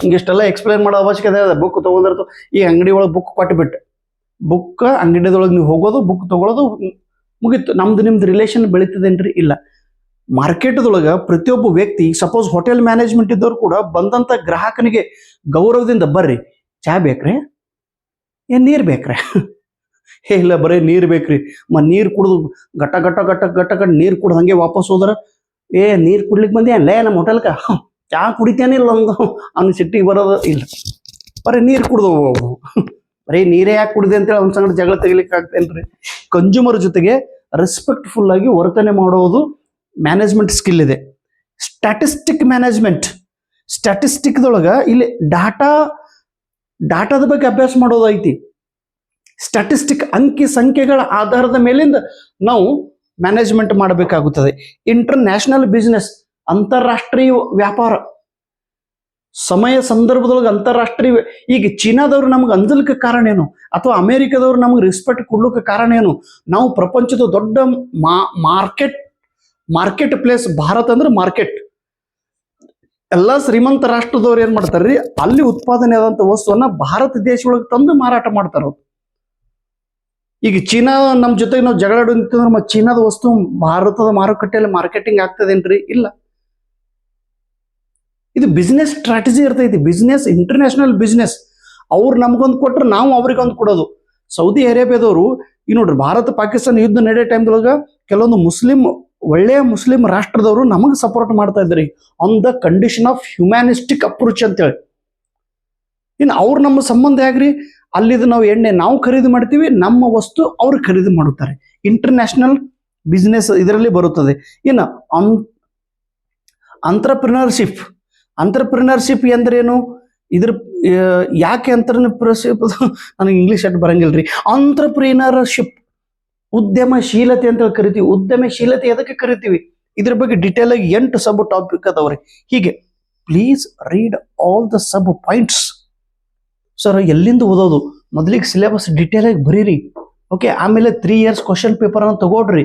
ಹಿಂಗಿಷ್ಟೆಲ್ಲ ಎಕ್ಸ್ಪ್ಲೈನ್ ಮಾಡೋ ಅವಶ್ಯಕತೆ ಅದ ಬುಕ್ ತೊಗೊಂಡಿರ್ತು. ಈ ಅಂಗಡಿ ಒಳಗೆ ಬುಕ್ ಕೊಟ್ಟುಬಿಟ್ಟು ಬುಕ್ ಅಂಗಡಿದೊಳಗೆ ನೀವು ಹೋಗೋದು ಬುಕ್ ತೊಗೊಳೋದು, ಮುಗೀತು. ನಮ್ದು ನಿಮ್ದು ರಿಲೇಷನ್ ಬೆಳೀತದೇನ್ರಿ? ಇಲ್ಲ. ಮಾರ್ಕೆಟ್ದೊಳಗೆ ಪ್ರತಿಯೊಬ್ಬ ವ್ಯಕ್ತಿ ಸಪೋಸ್ ಹೋಟೆಲ್ ಮ್ಯಾನೇಜ್ಮೆಂಟ್ ಇದ್ದವ್ರು ಕೂಡ ಬಂದಂಥ ಗ್ರಾಹಕನಿಗೆ ಗೌರವದಿಂದ ಬರ್ರಿ. ಚಾ ಬೇಕ್ರೆ? ಏನ್ ನೀರು ಬೇಕ್ರೆ? ಹೇ ಇಲ್ಲ, ಬರೀ ನೀರು ಬೇಕ್ರಿ. ಮ, ನೀರು ಕುಡಿದು ಘಟ ಘಟ ಘಟ ಘಟ ಘಟ ನೀರು ಕುಡ್ದು ಹಂಗೆ ವಾಪಸ್ ಹೋದ್ರ, ಏ, ನೀರು ಕುಡ್ಲಿಕ್ಕೆ ಬಂದೆ ಅಲ್ಲೇ ನಮ್ಮ ಹೋಟೆಲ್ಕ ಚಾ ಕುಡಿತೇನೆ ಇಲ್ಲ ಒಂದು ಅವ್ನ ಸಿಟ್ಟಿಗೆ ಬರೋದು ಇಲ್ಲ. ಬರೀ ನೀರು ಕುಡ್ದು ಬರೀ ನೀರೇ ಯಾಕೆ ಕುಡಿದೆ ಅಂತೇಳಿ ಅವ್ನ ಸಂಗಡ ಜಗಳ ತೆಗಿಲಿಕ್ಕೆ ಆಗ್ತೇನ್ರಿ. ಕನ್ಸ್ಯೂಮರ್ ಜೊತೆಗೆ ರೆಸ್ಪೆಕ್ಟ್ಫುಲ್ ಆಗಿ ವರ್ತನೆ ಮಾಡೋದು ಮ್ಯಾನೇಜ್ಮೆಂಟ್ ಸ್ಕಿಲ್ ಇದೆ. ಸ್ಟ್ಯಾಟಿಸ್ಟಿಕ್ ಮ್ಯಾನೇಜ್ಮೆಂಟ್ ಸ್ಟ್ಯಾಟಿಸ್ಟಿಕ್ದೊಳಗೆ ಇಲ್ಲಿ ಡಾಟಾ ಡಾಟಾದ ಬಗ್ಗೆ ಅಭ್ಯಾಸ ಮಾಡೋದು ಐತಿ ಸ್ಟ್ಯಾಟಿಸ್ಟಿಕ್ ಅಂಕಿ ಸಂಖ್ಯೆಗಳ ಆಧಾರದ ಮೇಲಿಂದ ನಾವು ಮ್ಯಾನೇಜ್ಮೆಂಟ್ ಮಾಡಬೇಕಾಗುತ್ತದೆ. ಇಂಟರ್ನ್ಯಾಷನಲ್ ಬಿಸ್ನೆಸ್ ಅಂತಾರಾಷ್ಟ್ರೀಯ ವ್ಯಾಪಾರ. ಸಮಯ ಸಂದರ್ಭದೊಳಗೆ ಅಂತಾರಾಷ್ಟ್ರೀಯ ಈಗ ಚೀನಾದವ್ರು ನಮ್ಗೆ ಅಂಜಲಿಕ್ಕೆ ಕಾರಣ ಏನು? ಅಥವಾ ಅಮೆರಿಕದವ್ರು ನಮ್ಗೆ ರೆಸ್ಪೆಕ್ಟ್ ಕೊಡ್ಲಿಕ್ಕೆ ಕಾರಣ ಏನು? ನಾವು ಪ್ರಪಂಚದ ದೊಡ್ಡ ಮಾರ್ಕೆಟ್ ಮಾರ್ಕೆಟ್ ಪ್ಲೇಸ್ ಭಾರತ ಅಂದ್ರೆ ಮಾರ್ಕೆಟ್ ಎಲ್ಲ ಶ್ರೀಮಂತ ರಾಷ್ಟ್ರದವ್ರು ಏನ್ ಮಾಡ್ತಾರ್ರಿ? ಅಲ್ಲಿ ಉತ್ಪಾದನೆ ಆದಂತ ವಸ್ತುವನ್ನ ಭಾರತ ದೇಶ ತಂದು ಮಾರಾಟ ಮಾಡ್ತಾರ. ಈಗ ಚೀನಾ ನಮ್ಮ ಜೊತೆಗೆ ನಾವು ಜಗಳ ಆಡೋದಿತ್ತಂದ್ರೆ ಮತ್ತೆ ಚೀನಾದ ವಸ್ತು ಭಾರತದ ಮಾರುಕಟ್ಟೆಯಲ್ಲಿ ಮಾರ್ಕೆಟಿಂಗ್ ಆಗ್ತದೇನ್ರಿ? ಇಲ್ಲ. ಇದು ಬಿಸ್ನೆಸ್ ಸ್ಟ್ರಾಟಜಿ ಇರ್ತೈತಿ. ಬಿಸ್ನೆಸ್ ಇಂಟರ್ನ್ಯಾಷನಲ್ ಬಿಸ್ನೆಸ್ ಅವ್ರು ನಮ್ಗೊಂದು ಕೊಟ್ರೆ ನಾವು ಅವ್ರಿಗೊಂದು ಕೊಡೋದು. ಸೌದಿ ಅರೇಬಿಯಾದವರು ಈ ನೋಡ್ರಿ ಭಾರತ, ಪಾಕಿಸ್ತಾನ ಯುದ್ಧ ನಡೆಯೋ ಟೈಮ್ದೊಳಗ ಕೆಲವೊಂದು ಮುಸ್ಲಿಂ, ಒಳ್ಳೆಯ ಮುಸ್ಲಿಂ ರಾಷ್ಟ್ರದವರು ನಮಗೆ ಸಪೋರ್ಟ್ ಮಾಡ್ತಾ ಇದ್ರಿ on the condition of humanistic approach ಅಂತೇಳಿ. ಇನ್ನು ಅವ್ರು ನಮ್ಮ ಸಂಬಂಧ ಆಗ್ರಿ ಅಲ್ಲಿದು ನಾವು ಎಣ್ಣೆ ನಾವು ಖರೀದಿ ಮಾಡ್ತೀವಿ, ನಮ್ಮ ವಸ್ತು ಅವರು ಖರೀದಿ ಮಾಡುತ್ತಾರೆ. ಇಂಟರ್ನ್ಯಾಷನಲ್ ಬಿಸ್ನೆಸ್ ಇದರಲ್ಲಿ ಬರುತ್ತದೆ. ಇನ್ನು ಅನ್ ಅಂತ್ರಪ್ರಿನರ್ಶಿಪ್ ಅಂತ್ರಪ್ರಿನರ್ಶಿಪ್ ಎಂದ್ರೇನು? ಇದ್ರ ಯಾಕೆ ಅಂತ್ರಪ್ರಿನರ್ಶಿಪ್ ನನಗೆ ಇಂಗ್ಲಿಷ್ ಅಟ್ ಬರಂಗಿಲ್ರಿ. ಅಂತ್ರಪ್ರಿನರ್ಶಿಪ್ ಉದ್ಯಮಶೀಲತೆ ಅಂತ ಕರಿತೀವಿ. ಉದ್ಯಮಶೀಲತೆ ಎದಕ್ಕೆ ಕರಿತೀವಿ? ಇದ್ರ ಬಗ್ಗೆ ಡಿಟೇಲ್ ಆಗಿ ಎಂಟು ಸಬ್ ಟಾಪಿಕ್ ಅದಾವ್ರಿ. ಹೀಗೆ please read all the sub points sir ಎಲ್ಲಿಂದ ಓದೋದು? ಮೊದಲಿಗೆ ಸಿಲೆಬಸ್ ಡಿಟೇಲ್ ಆಗಿ ಬರೀರಿ. ಓಕೆ ಆಮೇಲೆ ತ್ರೀ ಇಯರ್ಸ್ ಕ್ವಶನ್ ಪೇಪರ್ ಅನ್ನು ತಗೊಳ್ರಿ.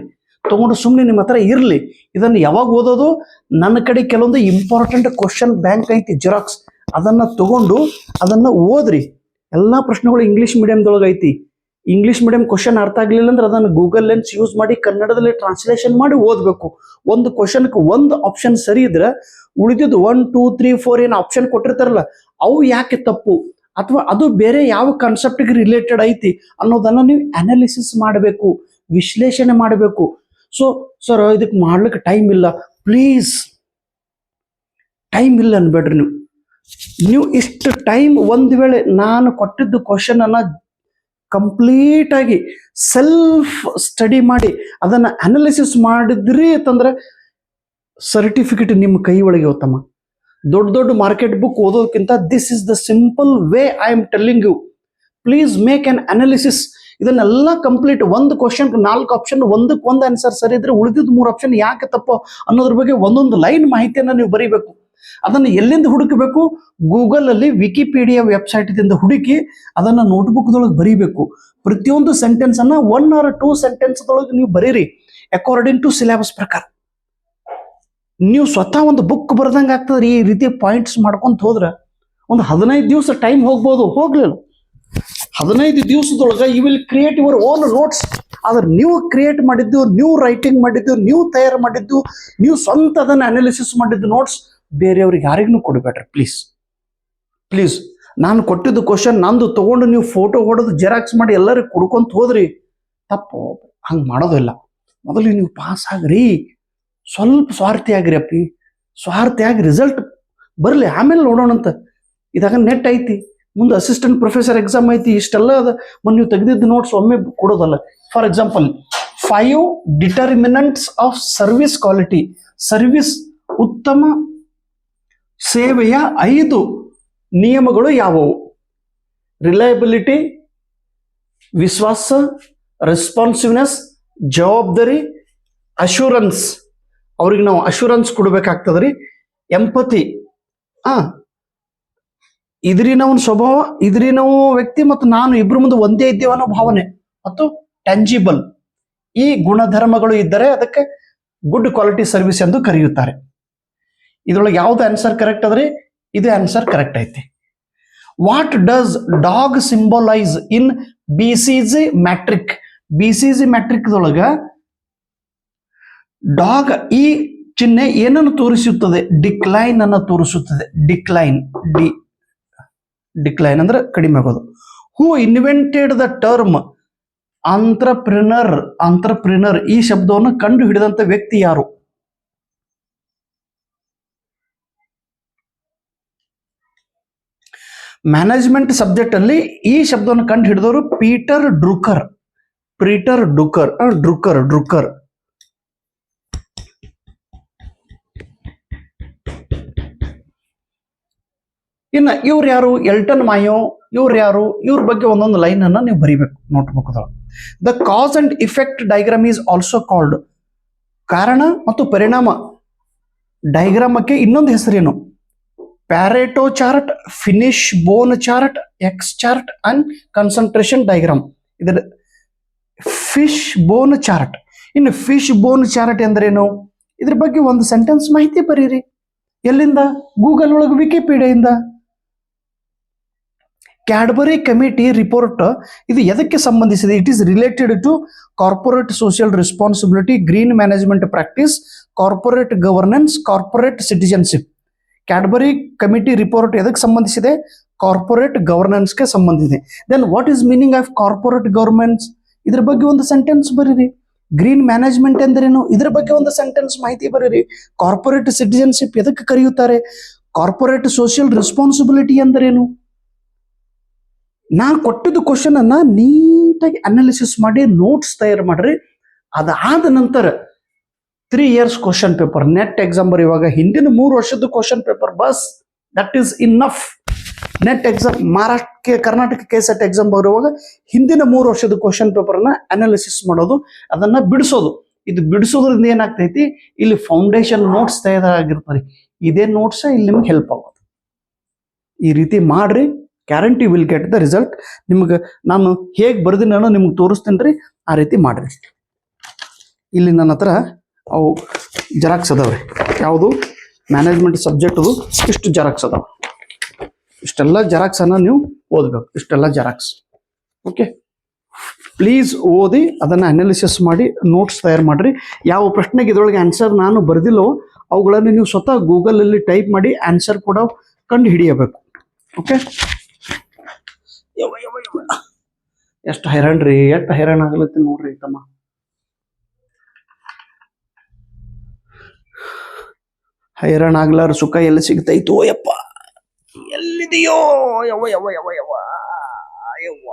ತಗೊಂಡು ಸುಮ್ಮನೆ ನಿಮ್ಮ ಹತ್ರ ಇರಲಿ. ಇದನ್ನು ಯಾವಾಗ ಓದೋದು? ನನ್ನ ಕಡೆ ಕೆಲವೊಂದು ಇಂಪಾರ್ಟೆಂಟ್ ಕ್ವಶನ್ ಬ್ಯಾಂಕ್ ಐತಿ ಜೆರಾಕ್ಸ್ ಅದನ್ನ ತಗೊಂಡು ಅದನ್ನ ಓದ್ರಿ. ಎಲ್ಲಾ ಪ್ರಶ್ನೆಗಳು ಇಂಗ್ಲಿಷ್ ಮೀಡಿಯಮ್ದೊಳಗೆ ಐತಿ. ಇಂಗ್ಲೀಷ್ ಮೀಡಿಯಂ ಕ್ವಶನ್ ಅರ್ಥ ಆಗಲಿಲ್ಲ ಅಂದ್ರೆ ಅದನ್ನು ಗೂಗಲ್ ಲೆನ್ಸ್ ಯೂಸ್ ಮಾಡಿ ಕನ್ನಡದಲ್ಲಿ ಟ್ರಾನ್ಸ್ಲೇಷನ್ ಮಾಡಿ ಓದಬೇಕು. ಒಂದು ಕ್ವಶನ್ಗೆ ಒಂದು ಆಪ್ಷನ್ ಸರಿ ಇದ್ರೆ ಉಳಿದಿದ್ದು ಒನ್ ಟೂ ತ್ರೀ ಫೋರ್ ಏನು ಆಪ್ಷನ್ ಕೊಟ್ಟಿರ್ತಾರಲ್ಲ, ಅವು ಯಾಕೆ ತಪ್ಪು? ಅಥವಾ ಅದು ಬೇರೆ ಯಾವ ಕಾನ್ಸೆಪ್ಟ್ಗೆ ರಿಲೇಟೆಡ್ ಐತಿ ಅನ್ನೋದನ್ನು ನೀವು ಅನಾಲಿಸಿಸ್ ಮಾಡಬೇಕು, ವಿಶ್ಲೇಷಣೆ ಮಾಡಬೇಕು. ಸೊ ಸರ್ ಇದಕ್ಕೆ ಮಾಡ್ಲಿಕ್ಕೆ ಟೈಮ್ ಇಲ್ಲ. ಪ್ಲೀಸ್ ಟೈಮ್ ಇಲ್ಲ ಅನ್ಬೇಡ್ರಿ ನೀವು. ನೀವು ಇಷ್ಟು ಟೈಮ್ ಒಂದು ವೇಳೆ ನಾನು ಕೊಟ್ಟಿದ್ದು ಕ್ವಶನನ್ನು ಕಂಪ್ಲೀಟಾಗಿ ಸೆಲ್ಫ್ ಸ್ಟಡಿ ಮಾಡಿ ಅದನ್ನ ಅನಾಲಿಸಿಸ್ ಮಾಡಿದ್ರಿ ಅಂತಂದ್ರೆ ಸರ್ಟಿಫಿಕೇಟ್ ನಿಮ್ಮ ಕೈ ಒಳಗೆ ಹೋತಮ್ಮ. ದೊಡ್ಡ ದೊಡ್ಡ market book ಓದೋದಕ್ಕಿಂತ this is the simple way I am telling you please make an analysis ಇದನ್ನೆಲ್ಲ ಕಂಪ್ಲೀಟ್ ಒಂದು ಕ್ವಶನ್ ನಾಲ್ಕು ಆಪ್ಷನ್ ಒಂದಕ್ಕೆ ಒಂದು ಆನ್ಸರ್ ಸರಿ ಇದ್ರೆ ಉಳಿದಿದ್ದು ಮೂರು ಆಪ್ಷನ್ ಯಾಕೆ ತಪ್ಪೋ ಅನ್ನೋದ್ರ ಬಗ್ಗೆ ಒಂದೊಂದು ಲೈನ್ ಮಾಹಿತಿಯನ್ನು ನೀವು ಬರೀಬೇಕು. ಅದನ್ನು ಎಲ್ಲಿಂದ ಹುಡುಕಬೇಕು? ಗೂಗಲ್ ಅಲ್ಲಿ ವಿಕಿಪೀಡಿಯಾ ವೆಬ್ಸೈಟ್ದಿಂದ ಹುಡುಕಿ ಅದನ್ನ ನೋಟ್ಬುಕ್ದೊಳಗೆ ಬರೀಬೇಕು. ಪ್ರತಿಯೊಂದು ಸೆಂಟೆನ್ಸ್ ಅನ್ನ ಒನ್ ಆರ್ ಟೂ ಸೆಂಟೆನ್ಸ್ ದೊಳಗೆ ನೀವು ಬರೀರಿ ಅಕಾರ್ಡಿಂಗ್ ಟು ಸಿಲೆಬಸ್ ಪ್ರಕಾರ. ನೀವು ಸ್ವತಃ ಒಂದು ಬುಕ್ ಬರ್ದಂಗೆ ಆಗ್ತದ್ರಿ, ಈ ರೀತಿ ಪಾಯಿಂಟ್ಸ್ ಮಾಡ್ಕೊಂತ ಹೋದ್ರೆ ಒಂದು ಹದಿನೈದು ದಿವಸ ಟೈಮ್ ಹೋಗ್ಬೋದು, ಹೋಗ್ಲಿಲ್ಲ. ಹದಿನೈದು ದಿವಸದೊಳಗೆ you will create your own notes ಆದ್ರೆ ನೀವು ಕ್ರಿಯೇಟ್ ಮಾಡಿದ್ದು, ನೀವು ರೈಟಿಂಗ್ ಮಾಡಿದ್ದು, ನೀವು ತಯಾರು ಮಾಡಿದ್ದು, ನೀವು ಸ್ವಂತ ಅದನ್ನು ಅನಾಲಿಸಿಸ್ ಮಾಡಿದ್ದು ನೋಟ್ಸ್ ಬೇರೆಯವ್ರಿಗೆ ಯಾರಿಗೂ ಕೊಡಬೇಡ್ರಿ ಪ್ಲೀಸ್ ಪ್ಲೀಸ್ ನಾನು ಕೊಟ್ಟಿದ್ದು ಕ್ವಶನ್ ನಂದು ತಗೊಂಡು ನೀವು ಫೋಟೋ ಹೊಡೆದು ಜೆರಾಕ್ಸ್ ಮಾಡಿ ಎಲ್ಲರಿಗೂ ಕೊಡ್ಕೊಂತ ಹೋದ್ರಿ, ತಪ್ಪು. ಹಂಗೆ ಮಾಡೋದಿಲ್ಲ. ಮೊದಲು ನೀವು ಪಾಸ್ ಆಗ್ರಿ. ಸ್ವಲ್ಪ ಸ್ವಾರ್ಥಿ ಆಗ್ರಿ ಅಪ್ಪಿ ಸ್ವಾರ್ಥಿ ಆಗಿ ರಿಸಲ್ಟ್ ಬರಲಿ. ಆಮೇಲೆ ನೋಡೋಣಂತ ಇದಾಗ ನೆಟ್ ಐತಿ. ಮುಂದೆ ಅಸಿಸ್ಟೆಂಟ್ ಪ್ರೊಫೆಸರ್ ಎಕ್ಸಾಮ್ ಐತಿ. ಇಷ್ಟೆಲ್ಲ ಅದ. ಮೊನ್ನೆ ನೀವು ತೆಗೆದಿದ್ದು ನೋಟ್ಸ್ ಒಮ್ಮೆ ಕೊಡೋದಲ್ಲ. For example five determinants of service quality service ಉತ್ತಮ ಸೇವೆಯ ಐದು ನಿಯಮಗಳು ಯಾವುವು? ರಿಲಯಬಿಲಿಟಿ ವಿಶ್ವಾಸ ರೆಸ್ಪಾನ್ಸಿವ್ನೆಸ್ ಜವಾಬ್ದಾರಿ ಅಶೂರೆನ್ಸ್ ಅವ್ರಿಗೆ ನಾವು ಅಶೂರೆನ್ಸ್ ಕೊಡ್ಬೇಕಾಗ್ತದ್ರಿ. ಎಂಪತಿ ಆ ನಾವು ಸ್ವಭಾವ, ಇದ್ರಿನವು ವ್ಯಕ್ತಿ ಮತ್ತು ನಾನು ಇಬ್ರು ಮುಂದೆ ಒಂದೇ ಇದ್ದೇವೆ ಅನ್ನೋ ಭಾವನೆ ಮತ್ತು ಟ್ಯಾಂಜಿಬಲ್ ಈ ಗುಣಧರ್ಮಗಳು ಇದ್ದರೆ ಅದಕ್ಕೆ ಗುಡ್ ಕ್ವಾಲಿಟಿ ಸರ್ವಿಸ್ ಎಂದು ಕರೆಯುತ್ತಾರೆ. ಇದ್ರೊಳಗೆ ಯಾವ್ದು ಆನ್ಸರ್ ಕರೆಕ್ಟ್ ಅದ್ರಿ? ಇದು ಆನ್ಸರ್ ಕರೆಕ್ಟ್ ಐತಿ. What does dog symbolise in B C G matrix B C G ಮ್ಯಾಟ್ರಿಕ್ದೊಳಗ dog ಈ ಚಿಹ್ನೆ ಏನನ್ನು ತೋರಿಸುತ್ತದೆ? ಡಿಕ್ಲೈನ್ ಅನ್ನು ತೋರಿಸುತ್ತದೆ. ಡಿಕ್ಲೈನ್. ಡಿ ಡಿಕ್ಲೈನ್ ಅಂದ್ರೆ ಕಡಿಮೆ ಆಗೋದು. Who invented the term entrepreneur entrepreneur ಈ ಶಬ್ದವನ್ನು ಕಂಡು ಹಿಡಿದಂತ ವ್ಯಕ್ತಿ ಯಾರು? ಮ್ಯಾನೇಜ್ಮೆಂಟ್ ಸಬ್ಜೆಕ್ಟ್ ಅಲ್ಲಿ ಈ ಶಬ್ದವನ್ನು ಕಂಡು ಹಿಡಿದವರು ಪೀಟರ್ ಡ್ರುಕರ್ ಪೀಟರ್ ಡುಕರ್ ಡ್ರುಕರ್ ಡ್ರುಕರ್ ಇನ್ನ ಇವ್ರು ಯಾರು ಎಲ್ಟನ್ ಮಾಯೋ, ಇವ್ರು ಯಾರು, ಇವ್ರ ಬಗ್ಗೆ ಒಂದೊಂದು ಲೈನ್ ಅನ್ನ ನೀವು ಬರಿಬೇಕು notebook the cause and effect diagram is also called ಕಾರಣ ಮತ್ತು ಪರಿಣಾಮ. ಡೈಗ್ರಾಮಕ್ಕೆ ಇನ್ನೊಂದು ಹೆಸರೇನು? Pareto chart fish bone chart X chart and concentration diagram ಇದರ ಫಿಶ್ ಬೋನ್ ಚಾರ್ಟ್ ಇನ್ನು ಫಿಶ್ ಬೋನ್ ಚಾರ್ಟ್ ಎಂದರೇನು? ಇದ್ರ ಬಗ್ಗೆ ಒಂದು ಸೆಂಟೆನ್ಸ್ ಮಾಹಿತಿ ಬರೀರಿ. ಎಲ್ಲಿಂದ? ಗೂಗಲ್ ಒಳಗೆ ವಿಕಿಪೀಡಿಯಿಂದ ಕ್ಯಾಡ್ಬರಿ ಕಮಿಟಿ ರಿಪೋರ್ಟ್ ಇದು ಎದಕ್ಕೆ ಸಂಬಂಧಿಸಿದೆ? It is related to corporate social responsibility green management practice corporate governance corporate citizenship Cadbury committee report ಎದಕ್ಕೆ ಸಂಬಂಧಿಸಿದೆ? ಕಾರ್ಪೊರೇಟ್ ಗವರ್ನೆನ್ಸ್ಗೆ ಸಂಬಂಧಿಸಿದೆ. Then what is meaning of corporate governance ಇದ್ರ ಬಗ್ಗೆ ಒಂದು ಸೆಂಟೆನ್ಸ್ ಬರೀರಿ. ಗ್ರೀನ್ ಮ್ಯಾನೇಜ್ಮೆಂಟ್ ಎಂದರೇನು? ಇದ್ರ ಬಗ್ಗೆ ಒಂದು ಸೆಂಟೆನ್ಸ್ ಮಾಹಿತಿ ಬರೀರಿ. ಕಾರ್ಪೊರೇಟ್ ಸಿಟಿಜನ್ಶಿಪ್ ಎದಕ್ಕೆ ಕರೆಯುತ್ತಾರೆ? ಕಾರ್ಪೊರೇಟ್ ಸೋಷಿಯಲ್ ರೆಸ್ಪಾನ್ಸಿಬಿಲಿಟಿ ಎಂದರೇನು? ನಾ ಕೊಟ್ಟಿದ್ದು ಕ್ವಶನ್ ಅನ್ನ ನೀಟಾಗಿ ಅನಾಲಿಸಿಸ್ ಮಾಡಿ ನೋಟ್ಸ್ ತಯಾರು ಮಾಡ್ರಿ. ಅದಾದ ನಂತರ three years question paper NET exam ಇವಾಗ ಹಿಂದಿನ ಮೂರು ವರ್ಷದ question paper bus that is enough NET exam Maharashtra, Karnataka K SET exam ಬರುವಾಗ ಹಿಂದಿನ ಮೂರು ವರ್ಷದ ಕ್ವಶನ್ ಪೇಪರ್ನ ಅನಾಲಿಸಿಸ್ ಮಾಡೋದು, ಅದನ್ನ ಬಿಡಿಸೋದು. ಇದು ಬಿಡಿಸೋದ್ರಿಂದ ಏನಾಗ್ತೈತಿ? ಇಲ್ಲಿ ಫೌಂಡೇಶನ್ ನೋಟ್ಸ್ ತಯಾರಾಗಿರ್ತಾರೆ. ಇದೇ ನೋಟ್ಸ್ ಇಲ್ಲಿ ನಿಮ್ಗೆ ಹೆಲ್ಪ್ ಆಗೋದು. ಈ ರೀತಿ ಮಾಡ್ರಿ. Guarantee will get the result ನಿಮ್ಗೆ ನಾನು ಹೇಗೆ ಬರ್ದಿನ ನಿಮ್ಗೆ ತೋರಿಸ್ತೇನೆ ರೀ. ಆ ರೀತಿ ಮಾಡಿರಿ. ಇಲ್ಲಿ ನನ್ನ ಹತ್ರ ಅವು ಜೆರಾಕ್ಸ್ ಅದಾವ್ರಿ. ಯಾವುದು? ಮ್ಯಾನೇಜ್ಮೆಂಟ್ ಸಬ್ಜೆಕ್ಟ್ದು ಇಷ್ಟು ಜೆರಾಕ್ಸ್ ಅದಾವ. ಇಷ್ಟೆಲ್ಲ ಜೆರಾಕ್ಸನ್ನು ನೀವು ಓದ್ಬೇಕು. ಇಷ್ಟೆಲ್ಲ ಜೆರಾಕ್ಸ್ ಓಕೆ ಪ್ಲೀಸ್ ಓದಿ ಅದನ್ನು ಅನಾಲಿಸಿಸ್ ಮಾಡಿ ನೋಟ್ಸ್ ತಯಾರು ಮಾಡಿರಿ. ಯಾವ ಪ್ರಶ್ನೆಗೆ ಇದರೊಳಗೆ ಆನ್ಸರ್ ನಾನು ಬರೆದಿಲ್ಲೋ ಅವುಗಳನ್ನು ನೀವು ಸ್ವತಃ ಗೂಗಲಲ್ಲಿ ಟೈಪ್ ಮಾಡಿ ಆನ್ಸರ್ ಕೂಡ ಕಂಡು ಹಿಡಿಯಬೇಕು. ಓಕೆ ಯವ್ವ, ಯವ್ವ, ಯವ್ವ. ಎಷ್ಟು ಹೈರಾಣ ರೀ ಎಷ್ಟು ಹೈರಾಣ ಆಗ್ಲತ್ತಿ ನೋಡ್ರಿ ತಮ್ಮ. ಹೈರಾಣ ಆಗ್ಲಾರ ಸುಖ ಎಲ್ಲಿ ಸಿಗ್ತೈತೋ ಯಪ್ಪ. ಎಲ್ಲಿದೆಯೋ ಯವ್ವ ಯವ್ವ ಯವ್ವ ಯವ ಯವ್ವ.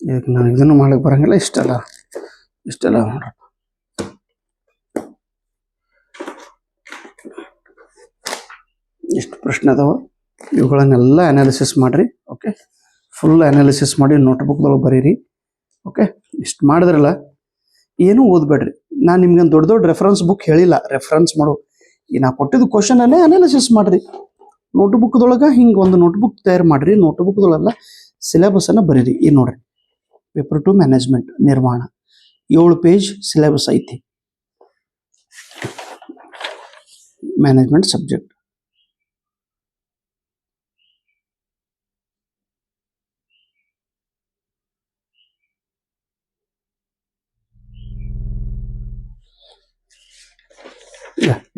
ಇದಕ್ಕೆ ನಾನು ಇದನ್ನು ಮಾಡಕ್ ಬರಂಗಿಲ್ಲ ಇಷ್ಟಲ್ಲ ಇಷ್ಟೆಲ್ಲ ನೋಡ್ರಪ್ಪ ಇಷ್ಟು ಪ್ರಶ್ನೆ ಅದಾವ ಇವುಗಳನ್ನೆಲ್ಲ ಅನಾಲಿಸಿಸ್ ಮಾಡ್ರಿ ಓಕೆ ಫುಲ್ ಅನಾಲಿಸಿಸ್ ಮಾಡಿ ನೋಟ್ಬುಕ್ದೊಳಗೆ ಬರೀರಿ ಓಕೆ ಇಷ್ಟು ಮಾಡಿದ್ರಲ್ಲ, ಏನೂ ಓದಬೇಡ್ರಿ. ನಾನು ನಿಮ್ಗೆ ದೊಡ್ಡ ದೊಡ್ಡ ರೆಫರೆನ್ಸ್ ಬುಕ್ ಹೇಳಿಲ್ಲ. ರೆಫರೆನ್ಸ್ ಮಾಡು. ಈ ನಾ ಕೊಟ್ಟಿದ್ದು ಕ್ವಶನನ್ನೇ ಅನಾಲಿಸಿಸ್ ಮಾಡ್ರಿ. ನೋಟ್ಬುಕ್ದೊಳಗೆ ಹಿಂಗೆ ಒಂದು ನೋಟ್ಬುಕ್ ತಯಾರು ಮಾಡಿರಿ. ನೋಟ್ಬುಕ್ದೊಳಗೆಲ್ಲ ಸಿಲೆಬಸ್ ಅನ್ನ ಬರೀರಿ. ಈ ನೋಡ್ರಿ? ಪೇಪರ್ ಟು ಮ್ಯಾನೇಜ್ಮೆಂಟ್ ನಿರ್ಮಾಣ ಏಳು ಪೇಜ್ ಸಿಲೆಬಸ್ ಐತಿ. ಮ್ಯಾನೇಜ್ಮೆಂಟ್ ಸಬ್ಜೆಕ್ಟ್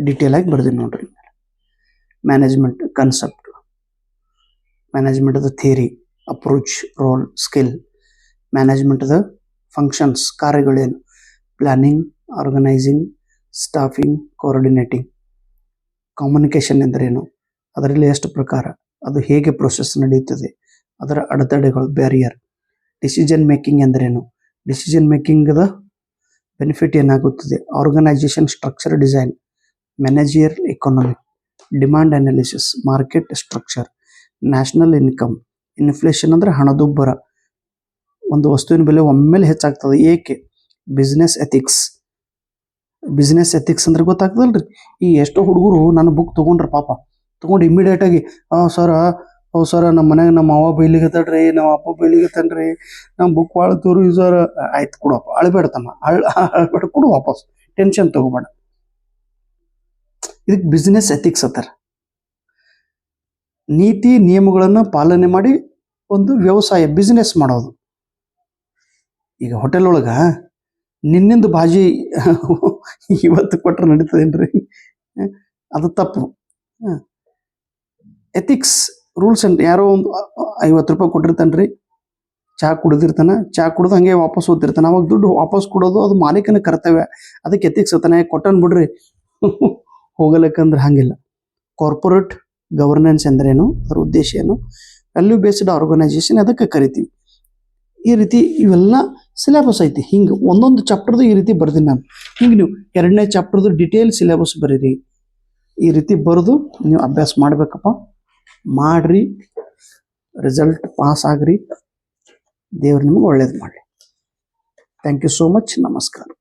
ಡೀಟೇಲ್ ಆಗಿ ಬರ್ದಿನಿ ನೋಡ್ರಿ. Management concept management the theory approach role skill ಮ್ಯಾನೇಜ್ಮೆಂಟದ functions ಕಾರ್ಯಗಳೇನು? Planning organising staffing coordinating communication ಎಂದರೇನು? ಅದರಲ್ಲಿ ಎಷ್ಟು ಪ್ರಕಾರ? ಅದು ಹೇಗೆ ಪ್ರೊಸೆಸ್ ನಡೆಯುತ್ತದೆ ಅದರ ಅಡೆತಡೆಗಳು ಬ್ಯಾರಿಯರ್ ಡಿಸಿಷನ್ ಮೇಕಿಂಗ್ ಎಂದರೇನು? ಡಿಸಿಷನ್ ಮೇಕಿಂಗ್ದ ಬೆನಿಫಿಟ್ ಏನಾಗುತ್ತದೆ? Organisation structure design managerial economic demand analysis market structure national income inflation ಅಂದ್ರೆ ಹಣದುಬ್ಬರ. ಒಂದು ವಸ್ತುವಿನ ಬೆಲೆ ಒಮ್ಮೆಲೆ ಹೆಚ್ಚಾಗ್ತದೆ. ಏಕೆ? ಬಿಸ್ನೆಸ್ ಎಥಿಕ್ಸ್ ಬಿಸ್ನೆಸ್ ಎಥಿಕ್ಸ್ ಅಂದ್ರೆ ಗೊತ್ತಾಗ್ತದಲ್ರಿ? ಈ ಎಷ್ಟೋ ಹುಡುಗರು ನನ್ನ ಬುಕ್ ತಗೊಂಡ್ರ ಪಾಪ. ತೊಗೊಂಡು ಇಮಿಡಿಯೇಟ್ ಆಗಿ, ಆ ಸರ ಓ ಸರ ನಮ್ಮ ಮನೆಗೆ ನಮ್ಮ ಅವ್ವ ಬೈಲಿಗತ್ತಳ್ರಿ ನಮ್ಮ ಅಪ್ಪ ಬೈಲಿಗತ್ತನ್ರಿ ನಮ್ಮ ಬುಕ್ ಭಾಳ ತೋರು ಸರ್ ಆಯ್ತು ಕೊಡಪ್ಪ ಅಳ್ಬೇಡ ತಮ್ಮ. ಅಳ್, ಅಳ್ಬೇಡ, ಕೊಡು ವಾಪಸ್. ಟೆನ್ಷನ್ ತಗೋಬೇಡ. ಇದಕ್ಕೆ ಬಿಸ್ನೆಸ್ ಎಥಿಕ್ಸ್ ಅಂತಾರ. ನೀತಿ ನಿಯಮಗಳನ್ನು ಪಾಲನೆ ಮಾಡಿ ಒಂದು ವ್ಯವಸಾಯ ಬಿಸ್ನೆಸ್ ಮಾಡೋದು. ಈಗ ಹೋಟೆಲ್ ಒಳಗ ನಿನ್ನಿಂದ ಬಾಜಿ ಇವತ್ತು ಕೊಟ್ಟರೆ ಕೊಟ್ರೆ ನಡೀತದೇನ್ರಿ? ಅದು ತಪ್ಪು. ಎಥಿಕ್ಸ್ ರೂಲ್ಸ್ ಅಂಡ್ ಯಾರೋ ಒಂದು ಐವತ್ತು ರೂಪಾಯಿ ಕೊಟ್ಟಿರ್ತಾನ್ರಿ. ಚಹಾ ಕುಡಿದಿರ್ತಾನೆ ಚಹಾ ಕುಡಿದು ಹಂಗೆ ವಾಪಸ್ ಓದ್ತಿರ್ತಾನೆ ಅವಾಗ ದುಡ್ಡು ವಾಪಸ್ ಕೊಡೋದು ಅದು ಮಾಲೀಕನ ಕರ್ತವ್ಯ. ಅದಕ್ಕೆ ಎಥಿಕ್ಸ್ ಅತಾನೆ ಕೊಟ್ಟನ್ ಬಿಡ್ರಿ. ಹೋಗಲಕ್ಕಂದ್ರೆ ಹಾಗಿಲ್ಲ. ಕಾರ್ಪೊರೇಟ್ ಗವರ್ನೆನ್ಸ್ ಎಂದ್ರೇನು? ಅದರ ಉದ್ದೇಶ ಏನು? ವ್ಯಾಲ್ಯೂ ಬೇಸ್ಡ್ ಆರ್ಗನೈಸೇಷನ್ ಅದಕ್ಕೆ ಕರಿತೀವಿ. ಈ ರೀತಿ ಇವೆಲ್ಲ ಸಿಲೆಬಸ್ ಐತಿ. ಹಿಂಗೆ ಒಂದೊಂದು ಚಾಪ್ಟರ್ದು ಈ ರೀತಿ ಬರ್ದಿನಿ ನಾನು. ಹಿಂಗೆ ನೀವು ಎರಡನೇ ಚಾಪ್ಟರ್ದು ಡಿಟೇಲ್ ಸಿಲೆಬಸ್ ಬರೀರಿ. ಈ ರೀತಿ ಬರೆದು ನೀವು ಅಭ್ಯಾಸ ಮಾಡಬೇಕಪ್ಪ. ಮಾಡ್ರಿ. ರಿಸಲ್ಟ್ ಪಾಸ್ ಆಗ್ರಿ. ದೇವ್ರು ನಿಮ್ಗೆ ಒಳ್ಳೇದು ಮಾಡಲಿ. ಥ್ಯಾಂಕ್ ಯು ಸೋ ಮಚ್ ನಮಸ್ಕಾರ.